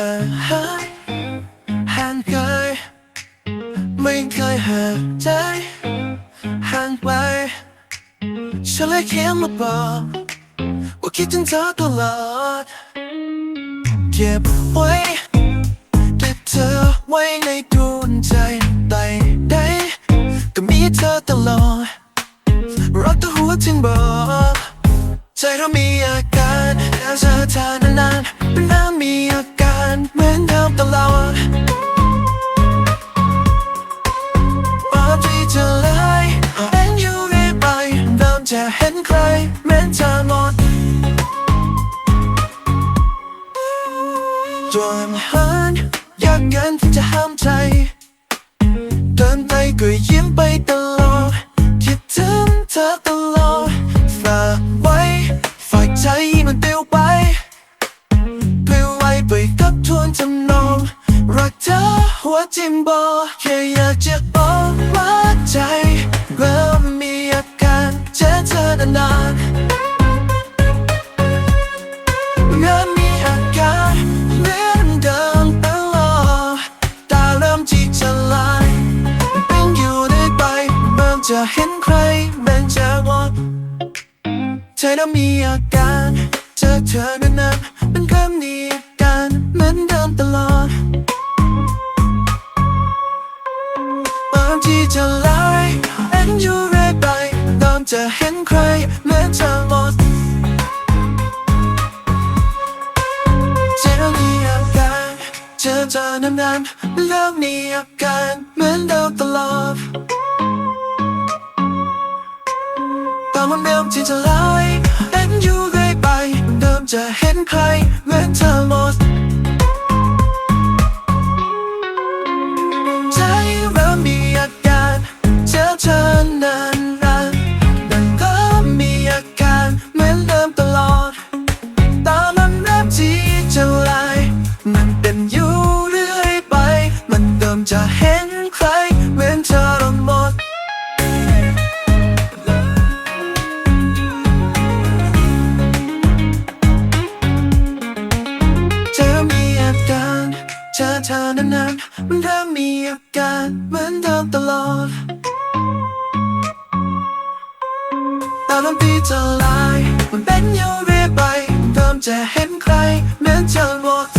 ห่างหายห่างไกลไม่เคยห่างใจห่างไปฉันเลยเขียนมาบอกว่าคิดถึงเธอตลอดเก็บไว้เก็บเธอไว้ในดวงใจใดใดก็มีเธอตลอดรักแต่หัวจึงบอกใจเรามีอาการ จะเห็นใครเหมือนเธอหมดจนหันยากเกินที่จะห้ามใจ เดินไปก็ยิ้มไปตลอดคิดถึงเธอตลอดฝากไว้ฝากใจมันเปลี่ยวไปเปลี่ยวไว้ไปกับทวนจำนอง รักเธอหัวจิมบอแค่อยากจะบอกว่า เห็นใครเป็นจะวอดใจเรามีอาการเจอเธอนานๆเป็นคำนี้อาการเหมือนเดิมตลอดบางทีจะลายเป็นอยู่เรื่อยไปเริ่มจะเห็นใครเหมือนจะหมดใจเรามีอาการเจอเธอนานๆเริ่มมีอาการเหมือนเดิมตลอด เดิมที่จะลายเห็นอยู่เรื่อยไป เดิมจะเห็นใครเหมือนเธอ เจอเธอนานๆมันเริ่มมีอาการเหมือนเดิมตลอดตาลมปีจะลาย มันเป็นอยู่เรื่อยไปเริ่มจะเห็นใครเหมือนเธอหมด